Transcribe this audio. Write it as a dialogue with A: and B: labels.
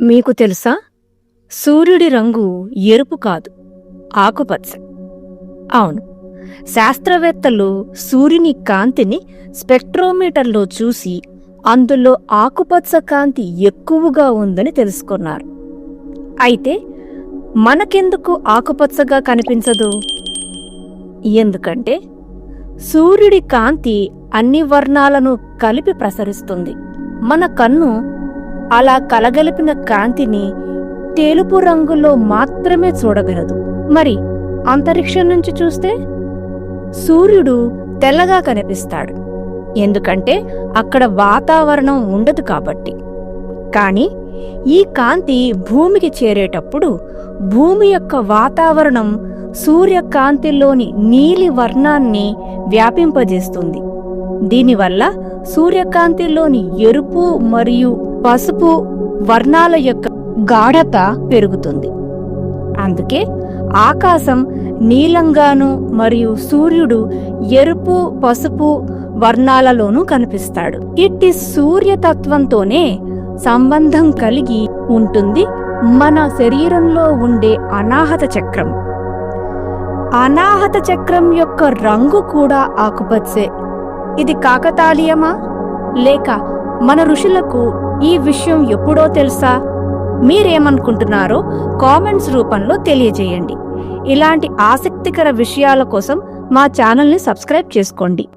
A: మీకు తెలుసా? సూర్యుడి రంగు ఎరుపు కాదు ఆకుపచ్చ. అవును శాస్త్రవేత్తలు సూర్యుని కాంతిని స్పెక్ట్రోమీటర్లో చూసి అందులో ఆకుపచ్చ కాంతి ఎక్కువగా ఉందని తెలుసుకున్నారు. అయితే మనకెందుకు ఆకుపచ్చగా కనిపించదు? ఎందుకంటే సూర్యుడి కాంతి అన్ని వర్ణాలను కలిపి ప్రసరిస్తుంది. మన కన్ను అలా కలగలిపిన కాంతిని తెలుపు రంగులో మాత్రమే చూడగలదు. మరి అంతరిక్షం నుంచి చూస్తే? సూర్యుడు తెల్లగా కనిపిస్తాడు. ఎందుకంటే అక్కడ వాతావరణం ఉండదు కాబట్టి. కానీ ఈ కాంతి భూమికి చేరేటప్పుడు భూమి యొక్క వాతావరణం సూర్యకాంతిలోని నీలి వర్ణాన్ని వ్యాపింపజేస్తుంది. దీనివల్ల సూర్యకాంతిలోని ఎరుపు మరియు పసుపు వర్ణాల యొక్క గాఢత పెరుగుతుంది. అందుకే ఆకాశం నీలంగాను మరియు సూర్యుడు ఎరుపు పసుపు వర్ణాలలోనూ కనిపిస్తాడు. ఇట్టి సూర్యతత్వంతోనే సంబంధం కలిగి ఉంటుంది మన శరీరంలో ఉండే అనాహత చక్రం. అనాహత చక్రం యొక్క రంగు కూడా ఆకుపచ్చే. ఇది కాకతాళీయమా? లేక మన ఋషులకు ఈ విషయం ఎప్పుడో తెలుసా? మీరేమనుకుంటున్నారో కామెంట్స్ రూపంలో తెలియజేయండి. ఇలాంటి ఆసక్తికర విషయాల కోసం మా ఛానల్ని సబ్స్క్రైబ్ చేసుకోండి.